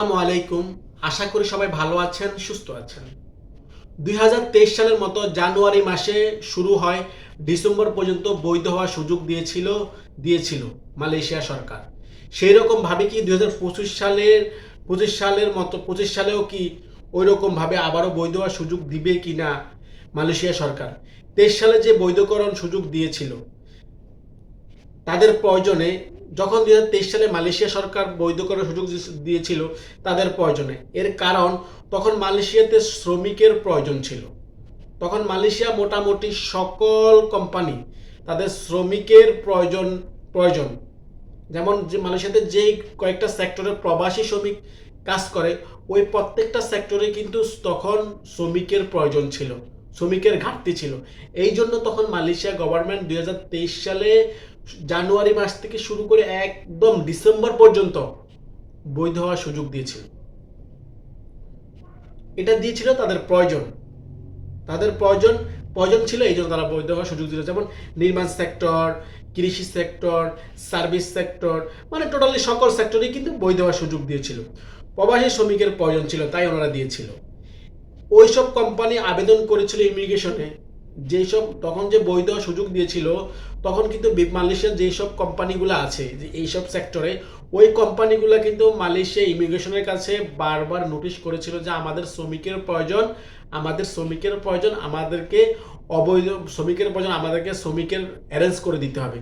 আসসালামু আলাইকুম। আশা করি সবাই ভালো আছেন, সুস্থ আছেন। দুই সালের মতো জানুয়ারি মাসে শুরু হয়, ডিসেম্বর পর্যন্ত বৈধ হওয়ার সুযোগ দিয়েছিল দিয়েছিল মালয়েশিয়া সরকার। সেই রকম ভাবে কি দুই সালের, পঁচিশ সালের মতো, পঁচিশ সালেও কি ওই রকম ভাবে আবারও বৈধ হওয়ার সুযোগ দিবে কি না মালয়েশিয়া সরকার? তেইশ সালে যে বৈধকরণ সুযোগ দিয়েছিল, তাদের প্রয়োজনে যখন দুই হাজার তেইশ সালে মালয়েশিয়া সরকার বৈধ করার সুযোগ দিয়েছিল, তাদের প্রয়োজনে। এর কারণ, তখন মালয়েশিয়াতে শ্রমিকের প্রয়োজন ছিল। তখন মালয়েশিয়া মোটামুটি সকল কোম্পানি তাদের শ্রমিকের প্রয়োজন প্রয়োজন। যেমন যে মালয়েশিয়াতে যেই কয়েকটা সেক্টরে প্রবাসী শ্রমিক কাজ করে, ওই প্রত্যেকটা সেক্টরে কিন্তু তখন শ্রমিকের প্রয়োজন ছিল, শ্রমিকের ঘাটতি ছিল। এই জন্য তখন মালয়েশিয়া গভর্নমেন্ট দুই হাজার তেইশ সালে জানুয়ারি মাস থেকে শুরু করে একদম ডিসেম্বর পর্যন্ত বৈধ হওয়ার সুযোগ দিয়েছিল। এটা দিয়েছিল তাদের প্রয়োজন। তাদের প্রয়োজন প্রয়োজন ছিল এই জন্য তারা বৈধ হওয়ার সুযোগ দিল। যেমন নির্মাণ সেক্টর, কৃষি সেক্টর, সার্ভিস সেক্টর মানে টোটালি সকল সেক্টরেই কিন্তু বৈধ হওয়ার সুযোগ দিয়েছিল। প্রবাসী শ্রমিকের প্রয়োজন ছিল, তাই ওনারা দিয়েছিল। ওইসব কোম্পানি আবেদন করেছিল ইমিগ্রেশনে। যেসব তখন যে বৈধ সুযোগ দিয়েছিল, তখন কিন্তু মালয়েশিয়ার যেসব কোম্পানিগুলো আছে, যে এইসব সেক্টরে ওই কোম্পানিগুলো কিন্তু মালয়েশিয়া ইমিগ্রেশনের কাছে বারবার নোটিশ করেছিল যে আমাদের শ্রমিকের প্রয়োজন, আমাদের শ্রমিকের প্রয়োজন, আমাদেরকে অবৈধ শ্রমিকের প্রয়োজন, আমাদেরকে শ্রমিকের অ্যারেঞ্জ করে দিতে হবে।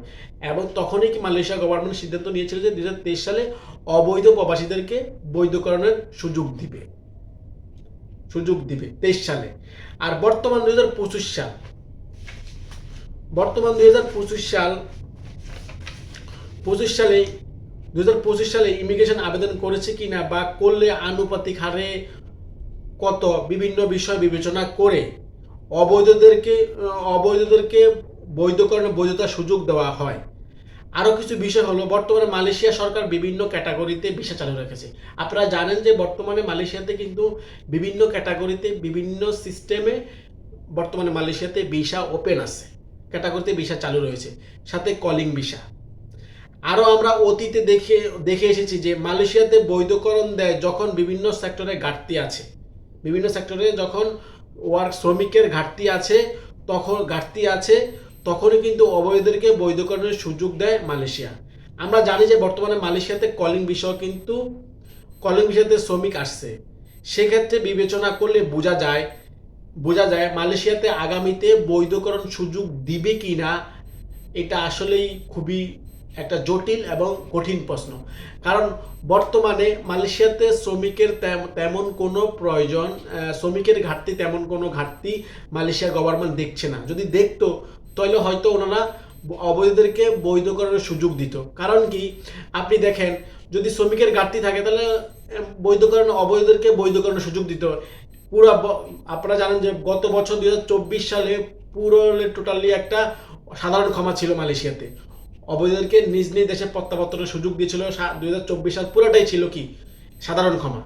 এবং তখনই কি মালয়েশিয়া গভর্নমেন্ট সিদ্ধান্ত নিয়েছিল যে দু হাজার তেইশ সালে অবৈধ প্রবাসীদেরকে বৈধকরণের সুযোগ দিবে। সুযোগ দিবে, তেইশ সালে। আর বর্তমান দুই হাজার পঁচিশ সাল। বর্তমান দুই হাজার পঁচিশ সাল, পঁচিশ সালে, দুই হাজার পঁচিশ সালে ইমিগ্রেশন আবেদন করেছে কিনা বা করলে আনুপাতিক হারে কত, বিভিন্ন বিষয় বিবেচনা করে অবৈধদেরকে অবৈধদেরকে বৈধকরণে বৈধতার সুযোগ দেওয়া হয়। আরও কিছু বিষয় হলো, বর্তমানে মালয়েশিয়া সরকার বিভিন্ন ক্যাটাগরিতে ভিসা চালু রেখেছে। আপনারা জানেন যে বর্তমানে মালয়েশিয়াতে কিন্তু বিভিন্ন ক্যাটাগরিতে, বিভিন্ন সিস্টেমে বর্তমানে মালয়েশিয়াতে ভিসা ওপেন আছে। ক্যাটাগরিতে ভিসা চালু রয়েছে, সাথে কলিং ভিসা। আরও আমরা অতীতে দেখে দেখে এসেছি যে মালয়েশিয়াতে বৈধকরণ দেয় যখন বিভিন্ন সেক্টরে ঘাটতি আছে। বিভিন্ন সেক্টরে যখন ওয়ার্ক শ্রমিকের ঘাটতি আছে, তখন, ঘাটতি আছে, তখনই কিন্তু অবৈধদেরকে বৈধকরণের সুযোগ দেয় মালয়েশিয়া। আমরা জানি যে বর্তমানে মালয়েশিয়াতে কলিং বিষয় কিন্তু কলিং বিষয়তে শ্রমিক আসছে। সেক্ষেত্রে বিবেচনা করলে বোঝা যায় বোঝা যায় মালয়েশিয়াতে আগামীতে বৈধকরণ সুযোগ দিবে কি না এটা আসলেই খুবই একটা জটিল এবং কঠিন প্রশ্ন। কারণ বর্তমানে মালয়েশিয়াতে শ্রমিকের তেম- তেমন কোনো প্রয়োজন শ্রমিকের ঘাটতি, তেমন কোনো ঘাটতি মালয়েশিয়া গভর্নমেন্ট দেখছে না। যদি দেখতো তাহলে হয়তো ওনারা অবৈধদেরকে বৈধকরণের সুযোগ দিত। কারণ কি, আপনি দেখেন, যদি শ্রমিকের ঘাটতি থাকে, তাহলে বৈধকরণ, অবৈধদেরকে বৈধকরণের সুযোগ দিত। পুরো আপনারা জানেন যে গত বছর দুই হাজার চব্বিশ সালে পুরো টোটালি একটা সাধারণ ক্ষমা ছিল মালয়েশিয়াতে। অবৈধদেরকে নিজ নিজ দেশে প্রত্যাবর্তনের সুযোগ দিয়েছিল দুই হাজার চব্বিশ সাল। পুরোটাই ছিল কি? সাধারণ ক্ষমা।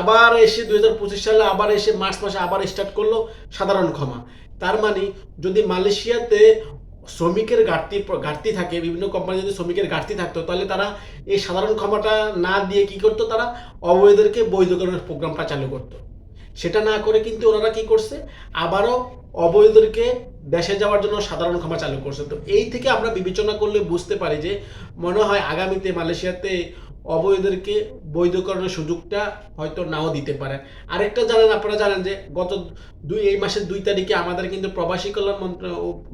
আবার এসে দুই হাজার পঁচিশ সালে আবার এসে মার্চ মাসে আবার স্টার্ট করল সাধারণ ক্ষমা। তার মানে যদি মালয়েশিয়াতে শ্রমিকের ঘাটতি ঘাটতি থাকে, বিভিন্ন কোম্পানি যদি শ্রমিকের ঘাটতি থাকতো, তাহলে তারা এই সাধারণ ক্ষমাটা না দিয়ে কি করতো তারা? অবৈধদেরকে বৈধকরণের প্রোগ্রামটা চালু করতো। সেটা না করে কিন্তু ওনারা কি করছে? আবারও অবৈধদেরকে দেশে যাওয়ার জন্য সাধারণ ক্ষমা চালু করছে। তো এই থেকে আমরা বিবেচনা করলে বুঝতে পারি যে মনে হয় আগামীতে মালয়েশিয়াতে অবৈধদেরকে বৈধকরণের সুযোগটা হয়তো নাও দিতে পারে। আরেকটা জানেন, আপনারা জানেন যে গত দুই, এই মাসের দুই তারিখে আমাদের কিন্তু প্রবাসী কল্যাণ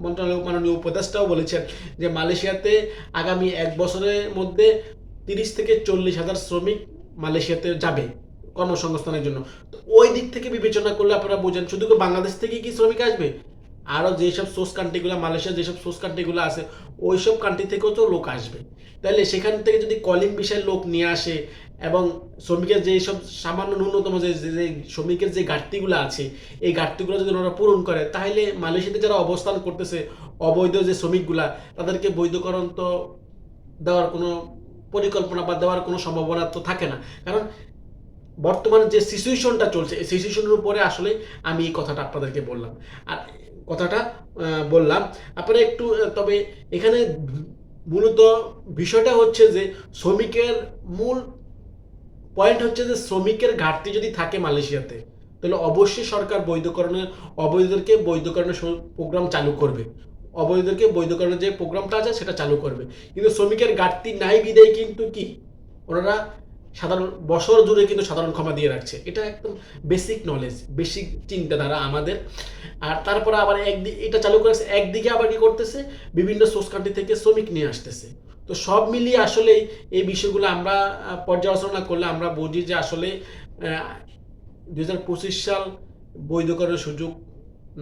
মন্ত্রণালয়, মাননীয় উপদেষ্টাও বলেছেন যে মালয়েশিয়াতে আগামী এক বছরের মধ্যে তিরিশ থেকে চল্লিশ হাজার শ্রমিক মালয়েশিয়াতে যাবে। কর্মসংস্থানের জন্য। ওই দিক থেকে বিবেচনা করলে আপনারা বোঝেন, শুধু বাংলাদেশ থেকে কি শ্রমিক আসবে? আরও যেসব সোর্স কান্ট্রিগুলো মালয়েশিয়ার যেসব সোর্স কান্ট্রিগুলো আছে ওই সব কান্ট্রি থেকেও তো লোক আসবে। তাহলে সেখান থেকে যদি কলিং বিষয়ের লোক নিয়ে আসে এবং শ্রমিকের যে সব সামান্য ন্যূনতম যে- যে শ্রমিকের যে ঘাটতিগুলো আছে, এই ঘাটতিগুলো যদি ওনারা পূরণ করে, তাহলে মালয়েশিয়াতে যারা অবস্থান করতেছে, অবৈধ যে শ্রমিকগুলা, তাদেরকে বৈধকরণ তো দেওয়ার কোনো পরিকল্পনা বা দেওয়ার কোনো সম্ভাবনা তো থাকে না। কারণ বর্তমানে যে সিচুয়েশনটা চলছে, এই সিচুয়েশনের উপরে আসলে আমি এই কথাটা আপনাদেরকে বললাম। আর কথাটা বললাম, আপনারা একটু তবে এখানে মূলত বিষয়টা হচ্ছে যে শ্রমিকের মূল পয়েন্ট হচ্ছে যে শ্রমিকের ঘাটতি যদি থাকে মালয়েশিয়াতে, তাহলে অবশ্যই সরকার বৈধকরণের অবৈধদেরকে বৈধকরণের প্রোগ্রাম চালু করবে। অবৈধদেরকে বৈধকরণের যে প্রোগ্রামটা আছে, সেটা চালু করবে। কিন্তু শ্রমিকের ঘাটতি নাই বিদায় কিন্তু কি? ওনারা সাধারণ বছর জুড়ে কিন্তু সাধারণ ক্ষমা দিয়ে রাখছে। এটা একদম বেসিক নলেজ বেসিক চিন্তাধারা আমাদের। আর তারপরে আবার একদিকে এটা চালু করেছে একদিকে আবার কি করতেছে? বিভিন্ন সোর্স কান্ট্রি থেকে শ্রমিক নিয়ে আসতেছে। তো সব মিলিয়ে আসলে এই বিষয়গুলো আমরা পর্যালোচনা করলে আমরা বুঝি যে আসলে দুই হাজার পঁচিশ সাল বৈধকরণের সুযোগ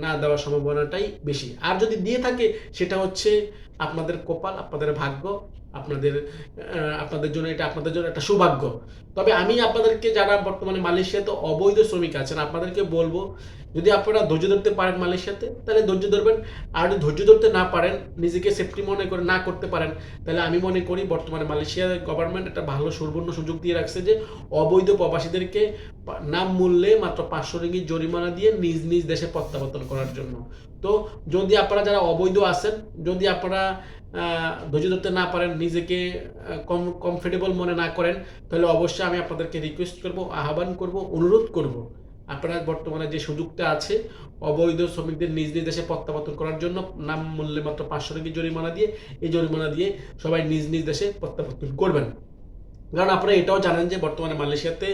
না দেওয়ার সম্ভাবনাটাই বেশি। আর যদি দিয়ে থাকে, সেটা হচ্ছে আপনাদের কপাল, আপনাদের ভাগ্য আপনাদের আপনাদের জন্য এটা আপনাদের জন্য একটা সৌভাগ্য। তবে আমি আপনাদেরকে যারা বর্তমানে মালয়েশিয়াতে অবৈধ শ্রমিক আছেন, আপনাদেরকে বলব যদি আপনারা ধৈর্য ধরতে পারেন মালয়েশিয়াতে, তাহলে ধৈর্য ধরবেন। আর যদি ধৈর্য ধরতে না পারেন, নিজেকে সেফটি মনে করে না করতে পারেন, তাহলে আমি মনে করি বর্তমানে মালয়েশিয়ার গভর্নমেন্ট একটা ভালো সুবর্ণ সুযোগ দিয়ে রাখছে যে, অবৈধ প্রবাসীদেরকে নাম মূল্যে মাত্র পাঁচশো রিঙ্গিত জরিমানা দিয়ে নিজ নিজ দেশে প্রত্যাবর্তন করার জন্য। তো যদি আপনারা যারা অবৈধ আছেন, যদি আপনারা ধৈর্য ধরতে না পারেন, নিজেকে কম কমফোর্টেবল মনে না করেন, তাহলে অবশ্যই আমি আপনাদেরকে রিকোয়েস্ট করব, আহ্বান করব, অনুরোধ করব আপনারা বর্তমানে যে সুযোগটা আছে, অবৈধ শ্রমিকদের নিজ নিজ দেশে প্রত্যাবর্তন করার জন্য নাম মূল্যে মাত্র পাঁচশো টাকা জরিমানা দিয়ে, এই জরিমানা দিয়ে সবাই নিজ নিজ দেশে প্রত্যাবর্তন করবেন। কারণ আপনারা এটাও জানেন যে বর্তমানে মালয়েশিয়াতে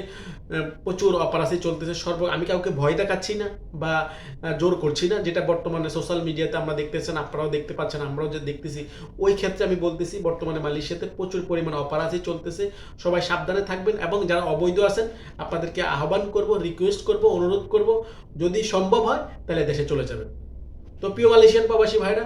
প্রচুর অপারাসি চলতেছে। সর্ব, আমি কাউকে ভয় দেখাচ্ছি না বা জোর করছি না। যেটা বর্তমানে সোশ্যাল মিডিয়াতে আমরা দেখতেছেন, আপনারাও দেখতে পাচ্ছেন, আমরাও যে দেখতেছি, ওই ক্ষেত্রে আমি বলতেছি, বর্তমানে মালয়েশিয়াতে প্রচুর পরিমাণে অপারাসি চলতেছে। সবাই সাবধানে থাকবেন এবং যারা অবৈধ আছেন, আপনাদেরকে আহ্বান করব রিকোয়েস্ট করব, অনুরোধ করব, যদি সম্ভব হয়, তাহলে দেশে চলে যাবেন। তো প্রিয় মালয়েশিয়ান প্রবাসী ভাইরা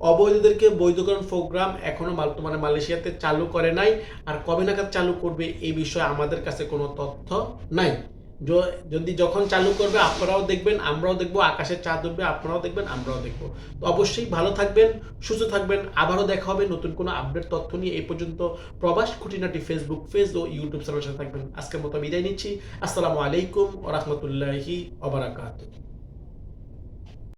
অবৈধদেরকে বৈধকরণ প্রোগ্রাম এখনও বর্তমানে মালয়েশিয়াতে চালু করে নাই। আর কবে নাগাদ চালু করবে এই বিষয়ে আমাদের কাছে কোনো তথ্য নাই। যদি যখন চালু করবে, আপনারাও দেখবেন, আমরাও দেখব, আকাশের চাঁদ উঠবে, আপনারাও দেখবেন, আমরাও দেখব। তো অবশ্যই ভালো থাকবেন, সুস্থ থাকবেন। আবারও দেখা হবে নতুন কোনো আপডেট তথ্য নিয়ে। এই পর্যন্ত প্রবাস খুঁটিনাটি ফেসবুক পেজ ও ইউটিউব চ্যানেলের সাথে থাকবেন। আজকের মতো বিদায় নিচ্ছি। আসসালামু আলাইকুম ও রহমতুল্লাহি ওবারাকাতুহ